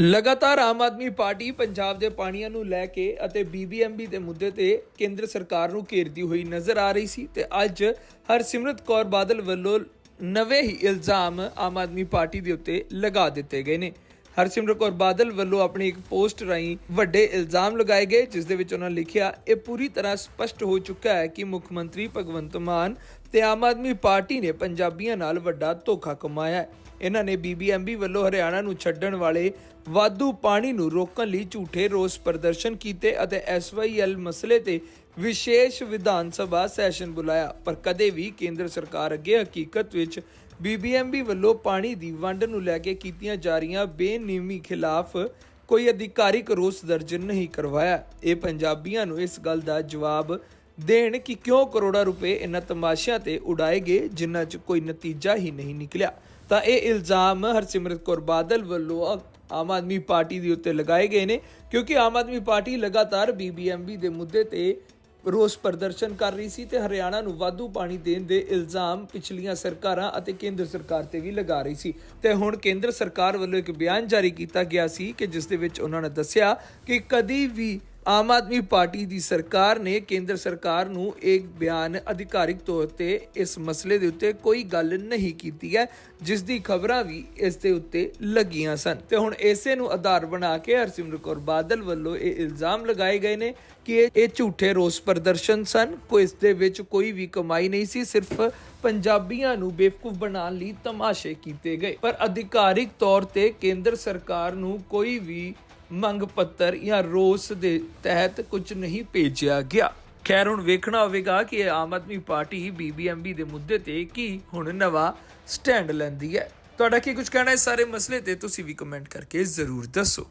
ਲਗਾਤਾਰ ਆਮ ਆਦਮੀ ਪਾਰਟੀ ਪੰਜਾਬ ਦੇ ਪਾਣੀਆਂ ਨੂੰ ਲੈ ਕੇ ਅਤੇ ਬੀਬੀਐਮਬੀ ਦੇ ਮੁੱਦੇ ਤੇ ਕੇਂਦਰ ਸਰਕਾਰ ਨੂੰ ਘੇਰਦੀ ਹੋਈ ਨਜ਼ਰ ਆ ਰਹੀ ਸੀ ਤੇ ਅੱਜ ਹਰਸਿਮਰਤ ਕੌਰ ਬਾਦਲ ਵੱਲੋਂ ਨਵੇਂ ਹੀ ਇਲਜ਼ਾਮ ਆਮ ਆਦਮੀ ਪਾਰਟੀ ਦੇ ਉੱਤੇ ਲਗਾ ਦਿੱਤੇ ਗਏ ਨੇ। ਹਰਸਿਮਰਤ ਕੌਰ ਬਾਦਲ ਵੱਲੋਂ ਆਪਣੀ ਇੱਕ ਪੋਸਟ ਰਾਹੀਂ ਵੱਡੇ ਇਲਜ਼ਾਮ ਲਗਾਏ ਗਏ, ਜਿਸ ਦੇ ਵਿੱਚ ਉਹਨਾਂ ਲਿਖਿਆ, ਇਹ ਪੂਰੀ ਤਰ੍ਹਾਂ ਸਪਸ਼ਟ ਹੋ ਚੁੱਕਾ ਹੈ ਕਿ ਮੁੱਖ ਮੰਤਰੀ ਭਗਵੰਤ ਮਾਨ ਤੇ ਆਮ ਆਦਮੀ ਪਾਰਟੀ ਨੇ ਪੰਜਾਬੀਆਂ ਨਾਲ ਵੱਡਾ ਧੋਖਾ ਕਮਾਇਆ ਹੈ। ਇਹਨਾਂ ਨੇ ਬੀਬੀਐਮਬੀ ਵੱਲੋਂ ਹਰਿਆਣਾ ਨੂੰ ਛੱਡਣ ਵਾਲੇ ਵਾਧੂ ਪਾਣੀ ਨੂੰ ਰੋਕਣ ਲਈ ਝੂਠੇ ਰੋਸ ਪ੍ਰਦਰਸ਼ਨ ਕੀਤੇ ਅਤੇ ਐਸਵਾਈਐਲ ਮਸਲੇ ਤੇ ਵਿਸ਼ੇਸ਼ ਵਿਧਾਨ ਸਭਾ ਸੈਸ਼ਨ ਬੁਲਾਇਆ। ਪਰ ਕਦੇ ਵੀ ਕੇਂਦਰ ਸਰਕਾਰ ਅੱਗੇ ਹਕੀਕਤ ਵਿੱਚ ਬੀਬੀਐਮਬੀ ਵੱਲੋਂ ਪਾਣੀ ਦੀ ਵੰਡ ਨੂੰ ਲੈ ਕੇ ਕੀਤੀਆਂ ਜਾ ਰਹੀਆਂ ਬੇਨਿਯਮੀ ਖਿਲਾਫ ਕੋਈ ਅਧਿਕਾਰਿਕ ਰੋਸ ਦਰਜ ਨਹੀਂ ਕਰਵਾਇਆ। ਇਹ ਪੰਜਾਬੀਆਂ ਨੂੰ ਇਸ ਗੱਲ ਦਾ ਜਵਾਬ ਦੇਣ ਕਿ ਕਿਉਂ ਕਰੋੜਾਂ ਰੁਪਏ ਇਹਨਾਂ ਤਮਾਸ਼ਿਆਂ ਤੇ ਉਡਾਏ ਗਏ, ਜਿਨ੍ਹਾਂ 'ਚ ਕੋਈ ਨਤੀਜਾ ਹੀ ਨਹੀਂ ਨਿਕਲਿਆ। ਤਾਂ ਇਹ ਇਲਜ਼ਾਮ ਹਰਸਿਮਰਤ ਕੌਰ ਬਾਦਲ ਵੱਲੋਂ ਆਮ ਆਦਮੀ ਪਾਰਟੀ ਦੇ ਉੱਤੇ ਲਗਾਏ ਗਏ ਨੇ, ਕਿਉਂਕਿ ਆਮ ਆਦਮੀ ਪਾਰਟੀ ਲਗਾਤਾਰ ਬੀਬੀਐਮਬੀ ਦੇ ਮੁੱਦੇ ਤੇ ਰੋਸ ਪ੍ਰਦਰਸ਼ਨ ਕਰ ਰਹੀ ਸੀ ਤੇ ਹਰਿਆਣਾ ਨੂੰ ਵਾਧੂ ਪਾਣੀ ਦੇਣ ਦੇ ਇਲਜ਼ਾਮ ਪਿਛਲੀਆਂ ਸਰਕਾਰਾਂ ਅਤੇ ਕੇਂਦਰ ਸਰਕਾਰ ਤੇ ਵੀ ਲਗਾ ਰਹੀ ਸੀ। ਤੇ ਹੁਣ ਕੇਂਦਰ ਸਰਕਾਰ ਵੱਲੋਂ ਇੱਕ ਬਿਆਨ ਜਾਰੀ ਕੀਤਾ ਗਿਆ ਸੀ ਕਿ ਜਿਸ ਦੇ ਵਿੱਚ ਉਹਨਾਂ ਨੇ ਦੱਸਿਆ ਕਿ ਕਦੀ ਵੀ ਆਮ ਆਦਮੀ ਪਾਰਟੀ ਦੀ ਸਰਕਾਰ ਨੇ ਕੇਂਦਰ ਸਰਕਾਰ ਨੂੰ ਇੱਕ ਬਿਆਨ ਅਧਿਕਾਰਿਕ ਤੌਰ ਤੇ ਇਸ ਮਸਲੇ ਦੇ ਉੱਤੇ ਕੋਈ ਗੱਲ ਨਹੀਂ ਕੀਤੀ ਹੈ ਜਿਸ ਦੀ ਖਬਰਾਂ ਵੀ ਇਸ ਦੇ ਉੱਤੇ ਲੱਗੀਆਂ ਸਨ। ਤੇ ਹੁਣ ਇਸੇ ਨੂੰ ਆਧਾਰ ਬਣਾ ਕੇ ਹਰਸਿਮਰਤ ਕੌਰ ਬਾਦਲ ਵੱਲੋਂ ਇਹ ਇਲਜ਼ਾਮ ਲਗਾਏ ਗਏ ਨੇ ਕਿ ਇਹ- ਇਹ ਝੂਠੇ ਰੋਸ ਪ੍ਰਦਰਸ਼ਨ ਸਨ। ਕੋਈ ਇਸ ਦੇ ਵਿੱਚ ਕੋਈ ਵੀ ਕਮਾਈ ਨਹੀਂ ਸੀ, ਸਿਰਫ ਪੰਜਾਬੀਆਂ ਨੂੰ ਬੇਵਕੂਫ ਬਣਾਉਣ ਲਈ ਤਮਾਸ਼ੇ ਕੀਤੇ ਗਏ। ਪਰ ਅਧਿਕਾਰਿਕ ਤੌਰ ਤੇ ਕੇਂਦਰ ਸਰਕਾਰ ਨੂੰ ਕੋਈ ਵੀ ਮੰਗ ਪੱਤਰ ਜਾਂ ਰੋਸ ਦੇ ਤਹਿਤ ਕੁਝ ਨਹੀਂ ਭੇਜਿਆ ਗਿਆ। ਖੈਰ, ਹੁਣ ਵੇਖਣਾ ਹੋਵੇਗਾ ਕਿ ਆਮ ਆਦਮੀ ਪਾਰਟੀ ਬੀਬੀਐਮਬੀ ਦੇ ਮੁੱਦੇ ਤੇ ਕੀ ਹੁਣ ਨਵਾਂ ਸਟੈਂਡ ਲੈਂਦੀ ਹੈ। ਤੁਹਾਡਾ ਕੀ ਕੁਝ ਕਹਿਣਾ ਹੈ? ਇਸ ਸਾਰੇ ਮਸਲੇ ਤੇ ਤੁਸੀਂ ਵੀ ਕਮੈਂਟ ਕਰਕੇ ਜ਼ਰੂਰ ਦੱਸੋ।